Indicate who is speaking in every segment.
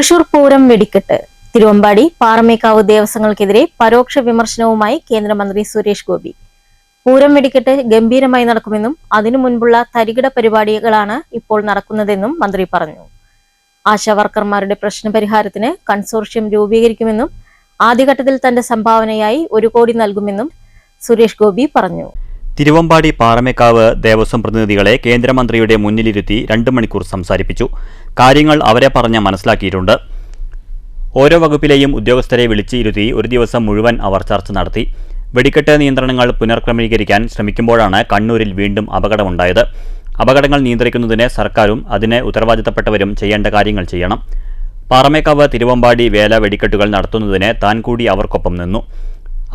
Speaker 1: തൃശൂർ പൂരം വെടിക്കെട്ട്. തിരുവമ്പാടി പാറമേക്കാവ് ദേവസ്വങ്ങൾക്കെതിരെ പരോക്ഷ വിമർശനവുമായി കേന്ദ്രമന്ത്രി സുരേഷ് ഗോപി. പൂരം വെടിക്കെട്ട് ഗംഭീരമായി നടക്കുമെന്നും അതിനു മുൻപുള്ള തരികിട പരിപാടികളാണ് ഇപ്പോൾ നടക്കുന്നതെന്നും മന്ത്രി പറഞ്ഞു. ആശാവർക്കർമാരുടെ പ്രശ്നപരിഹാരത്തിന് കൺസോർഷ്യം രൂപീകരിക്കുമെന്നും ആദ്യഘട്ടത്തിൽ തന്റെ സംഭാവനയായി ഒരു കോടി നൽകുമെന്നും സുരേഷ് ഗോപി പറഞ്ഞു.
Speaker 2: തിരുവമ്പാടി പാറമേക്കാവ് ദേവസ്വം പ്രതിനിധികളെ കേന്ദ്രമന്ത്രിയുടെ മുന്നിലിരുത്തി രണ്ട് മണിക്കൂർ സംസാരിപ്പിച്ചു. കാര്യങ്ങൾ അവരെ പറഞ്ഞ് മനസ്സിലാക്കിയിട്ടുണ്ട്. ഓരോ വകുപ്പിലെയും ഉദ്യോഗസ്ഥരെ വിളിച്ചിരുത്തി ഒരു ദിവസം മുഴുവൻ അവർ ചർച്ച നടത്തി. വെടിക്കെട്ട് നിയന്ത്രണങ്ങൾ പുനർക്രമീകരിക്കാൻ ശ്രമിക്കുമ്പോഴാണ് കണ്ണൂരിൽ വീണ്ടും അപകടമുണ്ടായത്. അപകടങ്ങൾ നിയന്ത്രിക്കുന്നതിന് സർക്കാരും അതിന് ഉത്തരവാദിത്തപ്പെട്ടവരും ചെയ്യേണ്ട കാര്യങ്ങൾ ചെയ്യണം. പാറമേക്കാവ് തിരുവമ്പാടി വേല വെടിക്കെട്ടുകൾ നടത്തുന്നതിന് താൻ കൂടി അവർക്കൊപ്പം നിന്നു.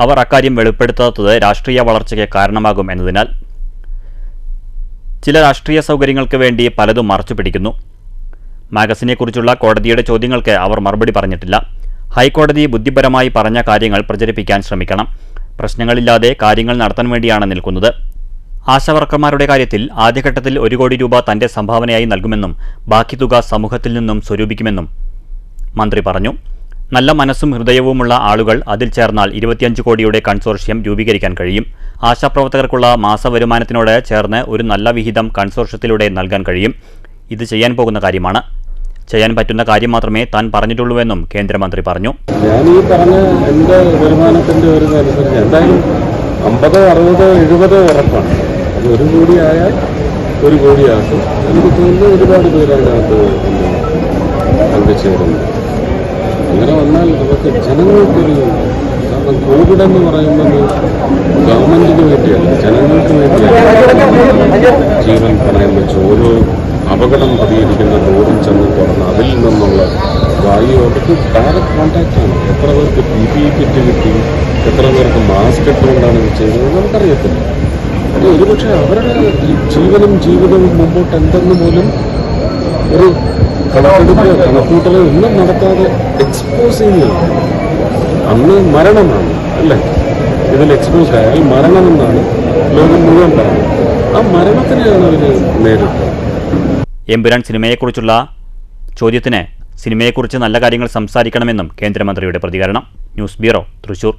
Speaker 2: അവർ അക്കാര്യം വെളിപ്പെടുത്താത്തത് രാഷ്ട്രീയ വളർച്ചയ്ക്ക് കാരണമാകും എന്നതിനാൽ ചില രാഷ്ട്രീയ സൗകര്യങ്ങൾക്ക് വേണ്ടി പലതും മറച്ചു പിടിക്കുന്നു മാഗസിനെക്കുറിച്ചുള്ള കോടതിയുടെ ചോദ്യങ്ങൾക്ക് അവർ മറുപടി പറഞ്ഞിട്ടില്ല. ഹൈക്കോടതി ബുദ്ധിപരമായി പറഞ്ഞ കാര്യങ്ങൾ പ്രചരിപ്പിക്കാൻ ശ്രമിക്കണം. പ്രശ്നങ്ങളില്ലാതെ കാര്യങ്ങൾ നടത്താൻ വേണ്ടിയാണ് നിൽക്കുന്നത്. ആശാവർക്കർമാരുടെ കാര്യത്തിൽ ആദ്യഘട്ടത്തിൽ ഒരു കോടി രൂപ തന്റെ സംഭാവനയായി നൽകുമെന്നും ബാക്കി തുക സമൂഹത്തിൽ നിന്നും സ്വരൂപിക്കുമെന്നും മന്ത്രി പറഞ്ഞു. നല്ല മനസ്സും ഹൃദയവുമുള്ള ആളുകൾ അതിൽ ചേർന്നാൽ ഇരുപത്തിയഞ്ച് കോടിയുടെ കൺസോർഷ്യം രൂപീകരിക്കാൻ കഴിയും. ആശാപ്രവർത്തകർക്കുള്ള മാസവരുമാനത്തിനോട് ചേർന്ന് ഒരു നല്ല വിഹിതം കൺസോർഷ്യത്തിലൂടെ നൽകാൻ കഴിയും. ഇത് ചെയ്യാൻ പോകുന്ന കാര്യമാണ്. ചെയ്യാൻ പറ്റുന്ന കാര്യം മാത്രമേ താൻ പറഞ്ഞിട്ടുള്ളൂവെന്നും കേന്ദ്രമന്ത്രി പറഞ്ഞു.
Speaker 3: ഞാൻ ഈ പറഞ്ഞ എന്റെ വരുമാനത്തിന്റെ ഒരു അനുസരിച്ച് എന്തായാലും അമ്പതോ അറുപതോ എഴുപതോ ഉറപ്പാണ്. അത് ഒരു കോടി ആയാൽ ഒരു കോടിയാകും എനിക്ക് തോന്നുന്നു ഒരുപാട് പേര് അതിനകത്ത് പങ്കുചേരുന്നു അങ്ങനെ വന്നാൽ നമുക്ക് ജനങ്ങൾക്കൊരു കാരണം കോവിഡ് എന്ന് പറയുന്നത് ഗവൺമെന്റിന് വേണ്ടിയല്ല ജനങ്ങൾക്ക് വേണ്ടിയാണ് ജീവൻ പണയം വെച്ച് ഓരോ അപകടം പതിയിരിക്കുന്ന റോഡും ചെന്ന് തുറന്ന് അതിൽ നിന്നുള്ള വായു അവർക്ക് ഡയറക്റ്റ് കോൺടാക്റ്റ് ആണ്. എത്ര പേർക്ക് പി പി ഇ കിറ്റ് കിട്ടി എത്ര പേർക്ക് മാസ്ക് ഇട്ടുകൊണ്ടാണ് ഇത് ചെയ്തത് നമുക്കറിയത്തില്ല. അപ്പോൾ ഒരുപക്ഷെ അവരുടെ ജീവനും ജീവിതവും മുമ്പോട്ട് എന്തെന്ന് പോലും ഒരു കണക്കെടുപ്പ് കണക്കൂട്ടലോ ഒന്നും നടത്താതെ എക്സ്പോസ് ചെയ്യുകയാണ് അന്ന് മരണമാണ് അല്ലേ? ഇതിൽ എക്സ്പോസ് ആയാൽ മരണമെന്നാണ് ലോകം മുഴുവൻ പറഞ്ഞത് ആ മരണത്തിനെയാണ് അവർ നേരിട്ടത്.
Speaker 2: എമ്പുരാൻ സിനിമയെക്കുറിച്ചുള്ള ചോദ്യത്തിന് സിനിമയെക്കുറിച്ച് നല്ല കാര്യങ്ങൾ സംസാരിക്കണമെന്നും കേന്ദ്രമന്ത്രിയുടെ പ്രതികരണം. News bureau Thrissur